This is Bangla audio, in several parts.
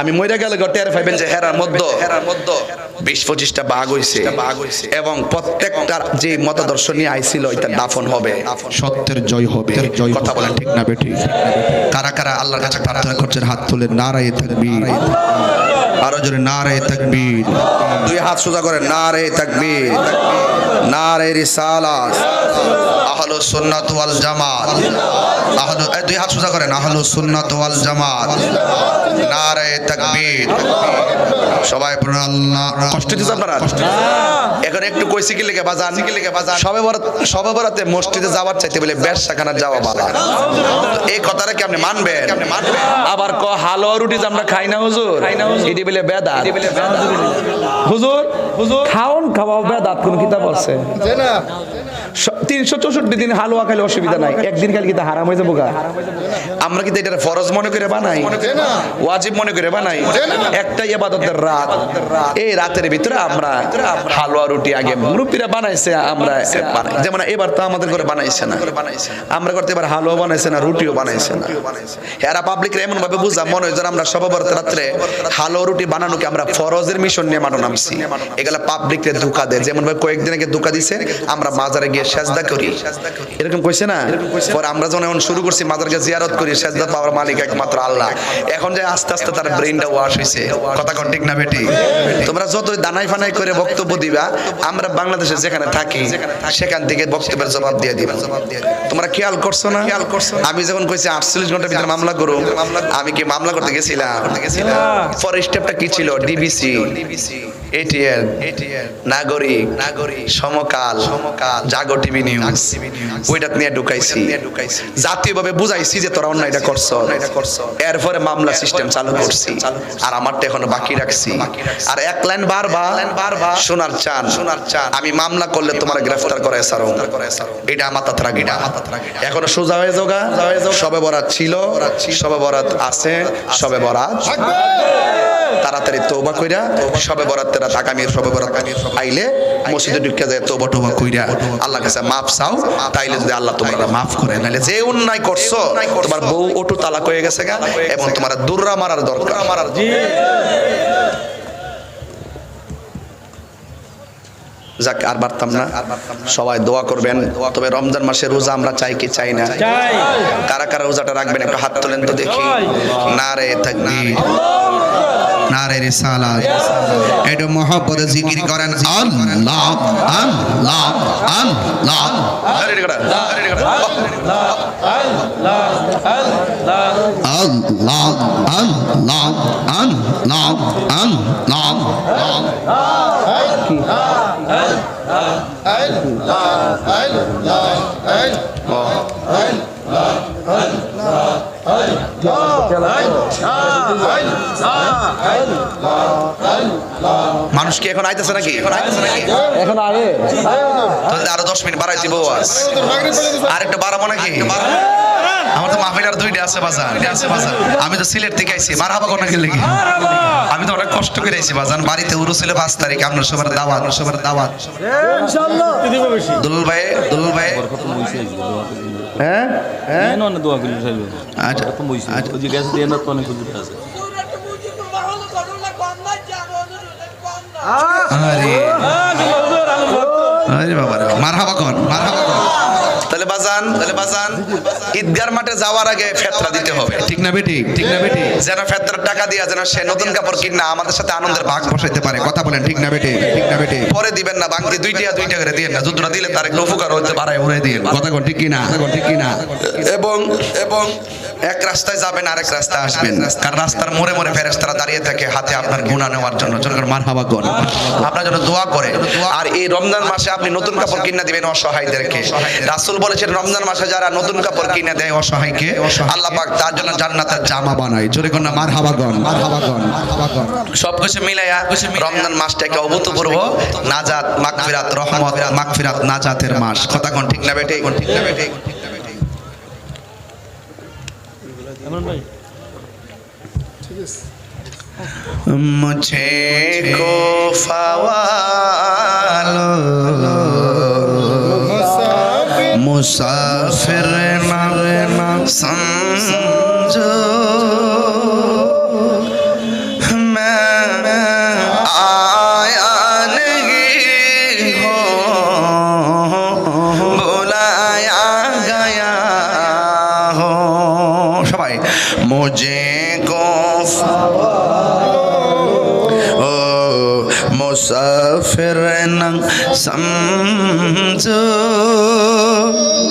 আমি মইরা গেলে টের পাইবেন যে হেরার মধ্যে হেরার মধ্যে বিশ পঁচিশটা বাঘ হইছে। এবং প্রত্যেকটা যে মতাদর্শ নিয়ে আইছিল এটা দাফন হবে। সত্যের জয় হবে। জয় কথা বলেন। ঠিক না বেটি? কারা কারা আল্লাহর কাছে প্রার্থনা করছেন? হাত তুলে নারায়ে তাকবীর আরও জোরে নারায়ে তাকবীর। দুই হাত সোজা করে নারে তাকবীর। নারে রিসালাত। আহলু সুন্নাত ওয়াল জামাত। আহলু এই দুই হাত সোজা করেন আহলু সুন্নাত ওয়াল জামাত। নারায়ে তাকবীর। সবাই পড়ুন আল্লাহ। কষ্ট দিচ্ছে আপনারা? এখন একটু কইছি কি লেগে বাজান? কি লেগে বাজান। সবে বরাত সবে বরাতে মসজিদে যাওয়ার চাইতে বলে ব্যবসাখানা যাওয়া বালা এই কথাটা কি আপনি মানবেন? আবার ক হালুয়া রুটি আমরা খাই না হুজুর? এটি বলে বেদাত। হুজুর হুজুর। খাওন খাওয়া বেদাত কোন কিতাব আছে? তিনশো চৌষট্টি দিন হালুয়া খাইলে অসুবিধা নাই। একদিন খাইলে কিন্তু হারাম হয়ে যাব গা? আমরা কিন্তু এটা ফরজ মনে করে বানাই? ওয়াজিব মনে করে বানাই? একটাই ইবাদতের রাত। এই রাতের ভিতরে আমরা হালুয়া রুটি আগে মুরব্বীরা বানাইছে আমরা যেমন এবার তো আমাদের করে বানাইছে না। আমরা করতে এবার হালুয়া বানাইছে না রুটিও বানাইছে না। এরা পাবলিক এমন ভাবে বুঝা মনে হয় আমরা সবাবরত রাত্রে হালুয়া রুটি বানানোকে আমরা ফরজের মিশন নিয়ে মানো নামছি। এগুলা পাবলিক রে ধোকা দেয়। যেমন ভাবে কয়েকদিন আগে ধোকা দিছে আমরা মাজারে গিয়ে সেজদা করি। এরকম কইছে না? পরে আমরা যখন এখন শুরু করছি মাজারকে জিয়ারত করি সেজদা পাওয়ার মালিক একমাত্র আল্লাহ। এখন যে আস্তে আস্তে তার ব্রেনটা ওয়াশ হইছে। কথা কোন ঠিক না বেটি? তোমরা যতই দানাই ফানাই করে বক্তব্য দিবা আমরা বাংলাদেশে যেখানে থাকি সেখান থেকে বক্তব্যের জবাব দিয়ে দিবা। তোমরা খেয়াল করছ না? খেয়াল করছ আমি যখন কইছি আটচল্লিশ ঘণ্টার ভিতরে মামলা করো আমি কি মামলা করতে গেছিলাম? পরের স্টেপটা কি ছিল? ডিবিসি এটিএন নাগরিক সমকাল সমকাল জাগো টিভি নিউজ ওইটা নিয়ে ঢুকাইছি। জাতীয়ভাবে বুঝাইছি যে তোরা অন্যায়টা করছ এরপরে মামলা সিস্টেম চালু করছি। আর আমারটা এখনও বাকি রাখছি। আর এক লাইন বারবার শোনার চান শোনার চান আমি মামলা করলে তোমার গ্রেফতার করে সারো। এটা আমার তাতরা গিটা এখনও সোজা হয়ে যোগা সবে বরাত ছিল। সবে বরাত আছে। সবে বরাত তাড়াতাড়ি তৌবা কইরা সবে বরাতের রাত আগামী সবে বরাত আইলে মসজিদে ঢুকে যায় তৌবা টৌবা কইরা আল্লাহ কাছে মাফ চাও তাইলে যদি আল্লাহ তোমরা মাফ করে নাইলে যে অন্যায় করছ তোমার বউ অটু তালাক হয়ে গেছে গা এবং তোমার দুর্রা মারার দরকার। মারার যাক আর পারতাম না। সবাই দোয়া করবেন তবে রমজান মাসে রোজা আমরা চাই কি চাই না? কারা কারা রোজাটা রাখবেন একটু হাত তোলেন তো দেখি। না রে তাকবীর নারে রিসালাত। একটু মহব্বতে জিকির করেন আল্লাহ আল্লাহ আল্লাহ। আরে রে গড়া। আল্লাহ আল্লাহ আল্লাহ আল্লাহ। মানুষ কি এখন আইতেছে নাকি? এখন আইতেছে নাকি এখন আগে। তাহলে আরও দশ মিনিট বাড়াই দিব আজ। আর একটু বাড়াবো নাকি? আমার তো মাহফিল আর দুইটা আছে বাজার আছে বাজার। আমি তো সিলেট থেকে আইছি মার হাবা কোনা গেলে কি আমি তো অনেক কষ্ট করে আইছি বাজান বাড়িতে উরু ছিল পাঁচ তারিখ আপনার সবার দাওয়াত সবার দাওয়াত। দুলুল ভাই দুলুল ভাই। হ্যাঁ? হ্যাঁ? এনে দোয়া করি সাইব আচ্ছা। তো বইছি ওই গ্যাস দিয়ে না তো অনেক হুজুর আছে। আরে। আরে বাবা মারহাবা কোন মারহাবা কোন তাহলে বাজান তাহলে বাজান। ঈদগার মাঠে যাওয়ার আগে ফেতরা দিতে হবে। ঠিক না বেটি ঠিক না বেটি। যেন ফেতরার টাকা দিয়া যেন সে নতুন কাপড় কিনা আমাদের সাথে আনন্দের ভাগ বসাইতে পারে। কথা বলেন ঠিক না বেটি ঠিক না বেটি। পরে দিবেন না বাংতি দুইটা দুইটা করে দিয়ে না। দুটোটা দিলে তার একটু উপকার হতে পারে উড়ে দিয়ে। কথা কোন ঠিক কি না কথা কোন ঠিক কি না এবং এবং এক রাস্তায় যাবেন আরেক রাস্তায় আসবেন। কারণ রাস্তার মোড়ে মোড়ে ফেরেস্তারা দাঁড়িয়ে থাকে হাতে আপনার গুণা নেওয়ার জন্য। জনগণ মারহাবা কোন আপনার জন্য দোয়া করে আর এই রমজান মাসে আপনি নতুন কাপড় কিনে দিবেন অসহায়দেরকে। রাসূল বলেছেন রমজান মাসে যারা নতুন কাপড় কিনে দেয় অসহায়কে আল্লাহ পাক তার জন্য জান্নাতের জামা বানায়। জোরে কোন মারহাবা কোন মারহাবা মারহাবা কোন সবকিছু মিলাইয়া রমজান মাসটাকে অভূতপূর্ব নাজাত মাগফিরাত রহমত মাগফিরাত নাজাতের মাস। কথা কোন ঠিক না বেটে কোন ঠিক না বেটে এমন ভাই मुझे মুসাফির নারে না। সঞ্জয়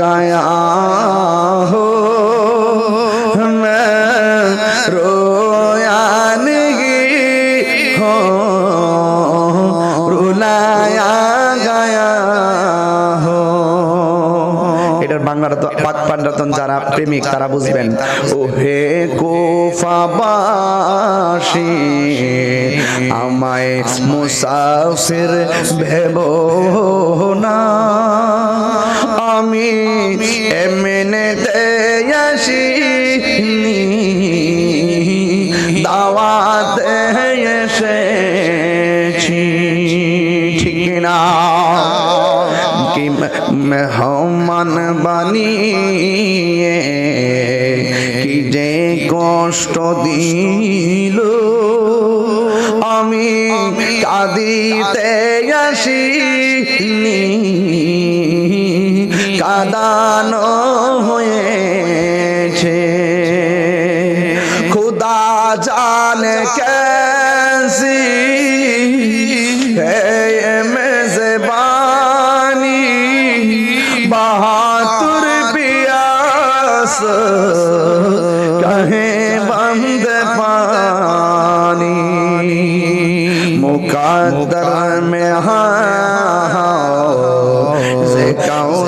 গায়া हो मैं रोया नहीं हो रुलाया गया हो এটার বাংলাটা তো পাক পান্ডাতন যারা প্রেমিক তারা বুঝবেন ও হে কোফাবাসী আমায় মুসাফির ভেব না আমি এমনে দেয়াসিনি। দাওয়াতে এসেছি, ঠিক না। কি মেহমান বানিয়ে, কি যে কষ্ট দিল। আমি কাঁদিতে আসিনি দান হয়েছে। খুদা জান কেসি মেজবানি বাহাতুর পিয়াস কহে বন্দ পানি। মুকাদ্দর মে হ্যাঁ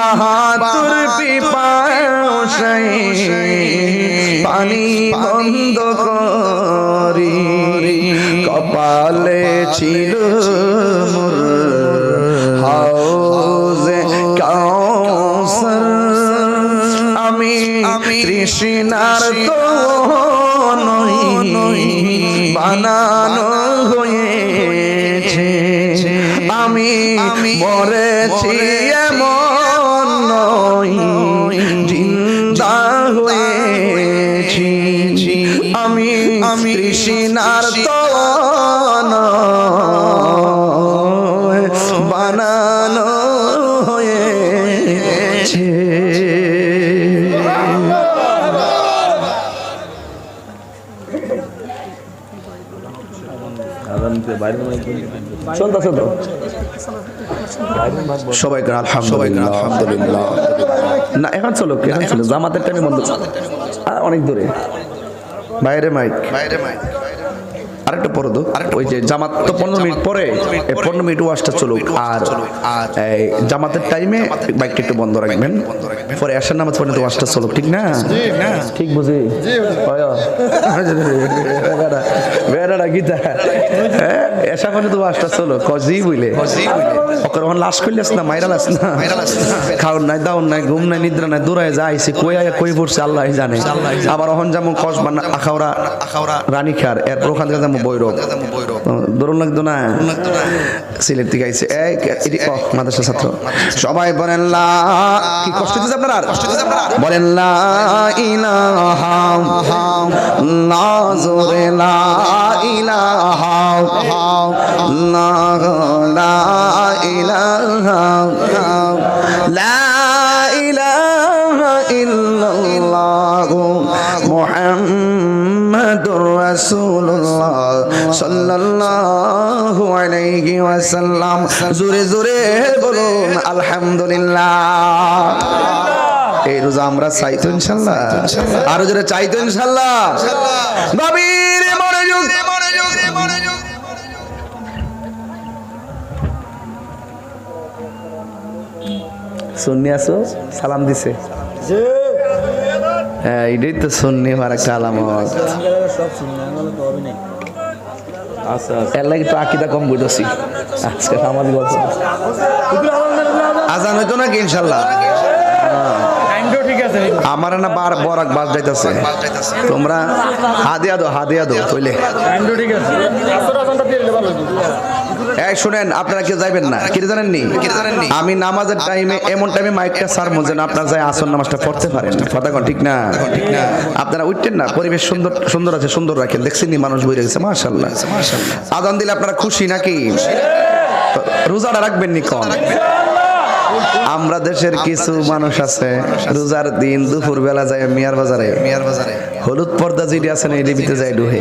বাহাদুর পিপাসাই পানি বন্ধ করি কপালে ছিল মোর। হাউজে কাউসার। আমি তৃষ্ণার তো আমি তৃষ্ণার তো বানানো হয়েছে। আলহামদুলিল্লাহ। আলহামদুলিল্লাহ। না এখন চলো এখন চলো জামাতের টাইমে বন্ধ। অনেক দূরে। বাইরে মাইক। বাইরে মাইক। আরেকটা পরে দো ওই যে জামাত তো পনেরো মিনিট পরে পনেরো মিনিট ওয়াশটা চলুক। আর জামাতের টাইমে বাইকটা একটু বন্ধ রাখবেন। পরে আসার নামাজ পর্যন্ত ওয়াশটা চলুক ঠিক না? ঠিক বুঝি। বেড়াটা গীতা। হ্যাঁ এসা পর্যন্ত ওয়াশটা চলো কজি বুঝলে ওকে ওখানে লাশ না। না। খাওয়ার নাই দাওয়ার নাই ঘুম নাই নিদ্রা নাই দূরায় যাইছে কই আয়া কই পড়ছে আল্লাহ জানে। আবার ওখান যেমন রানী খার এরপর ওখান থেকে যাব বৈরব। দরুন লাগতো না? সিলেট থেকে আইছে। ও মাদ্রাসা ছাত্র। সবাই বলেন লা। কি কষ্ট দিতে আপনার বলেন লা ইলাহা লা জোরে লা ইলাহা লা লা ইলাহা লা ইলাহা ইল্লাল্লাহু মুহাম্মাদুর রাসূলুল্লাহ সাল্লাল্লাহু আলাইহি ওয়াসাল্লাম। জোরে জোরে বলুন আলহামদুলিল্লাহ। এই রোজা আমরা চাইতো ইনশাল্লাহ। আরও জোরে চাইতো ইনশাল্লাহ। নবীর মনোযোগ। সুন্নি আছো? সালাম দিছে। হ্যাঁ এটাই তো সুন্নি হওয়ার একটা আলামত। আচ্ছা আচ্ছা। এর লাগে তো আকিদা কম বুঝেছি আজকে সামাজিক অবস্থা। আজান হইতো নাকি ইনশাল্লাহ? আমার না বার বরাক বাস যাইতেছে। তোমরা হাদিয়া দো হাদিয়া দো কইলে। এই শুনেন আপনারা কেউ যাইবেন না। কি জানেন নি আমি নামাজের টাইমে এমন টাইমে মাইকটা সারমো যেন আপনারা যাই আসন নামাজটা পড়তে পারেন। কথা কোন ঠিক না? ঠিক না আপনারা উঠতেন না পরিবেশ সুন্দর সুন্দর আছে সুন্দর রাখেন। দেখছেন নি মানুষ বই রেখেছে মাশাআল্লাহ। আজান দিলে আপনারা খুশি নাকি? রোজাটা রাখবেন নি কম। আমরা দেশের কিছু মানুষ আছে রোজার দিন দুপুর বেলা যায় মিয়ার বাজারে। মিয়ার বাজারে। হলুদ পর্দা যেটি আছে না এটি ভিতরে যায় ডুহে।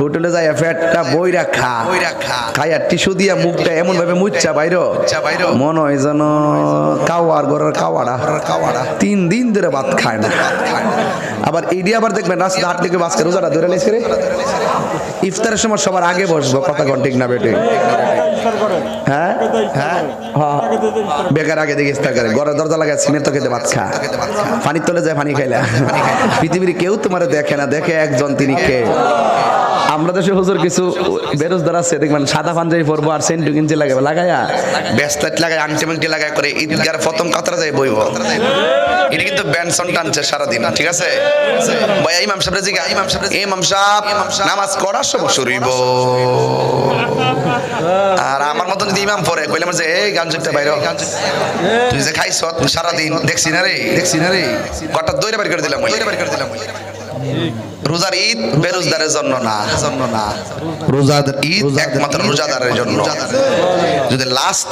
হোটেলে যায় ফ্যাটটা বই রাখা। বই রাখা। খাইয়া টিস্যু দিয়া মুখটা এমন ভাবে মুচ্ছা বাইর। মনে হয় যেন কাওয়ার ঘরের কাওয়াড়া। কাওয়াড়া। তিন দিন ধরে ভাত খায় না। আবার এডি আবার দেখবেন রাস্তা হাট থেকে বাসকে রোজাটা ধরে লেছে রে। ইফতারের সময় সবার আগে বসবো কথা কন ঠিক না বেটে। হ্যাঁ? হ্যাঁ? হ্যাঁ। বেকার আগে দেখে ইফতার করে। ঘরের দরজা লাগায় সিমের তো খেতে ভাত খা। পানির তলে যায় পানি খাইলা। পৃথিবীর কেউ তোমার দেখে না, দেখে একজন তিনি কে? আমরা দেশে হুজুর কিছু বেরোজদার আছে, দেখবেন সাদা পাঞ্জাবি পরবো আর সেন্টু কিনছে লাগাবে, লাগায়া? ব্যাসলাইট লাগায়, আংটি মাংটি লাগায় করে ঈদগার প্রথম কাতরা যায় বইব। এটা কিন্তু ব্যানসন টানছে সারাদিন, ঠিক আছে? ভাই ইমাম সাহেব রাজিকা ইমাম সাহেব ইমাম সাহেব, নামাজ করার সময় শুরুইব আর আমার মতন যদি ইমাম পড়ে, কইলাম যে, এই গান চুপতে বাইরে। তুই যে খাইছ সারাদিন, দেখছি না রে, দেখছি না রে। কটা দইরা বাড়ি করে দিলাম দইরা বাড়ি করে দিলাম রোজার ঈদ বেরোজদারের জন্য না জন্য না। রোজার ঈদ একমাত্র রোজাদারের জন্য। যদি লাস্ট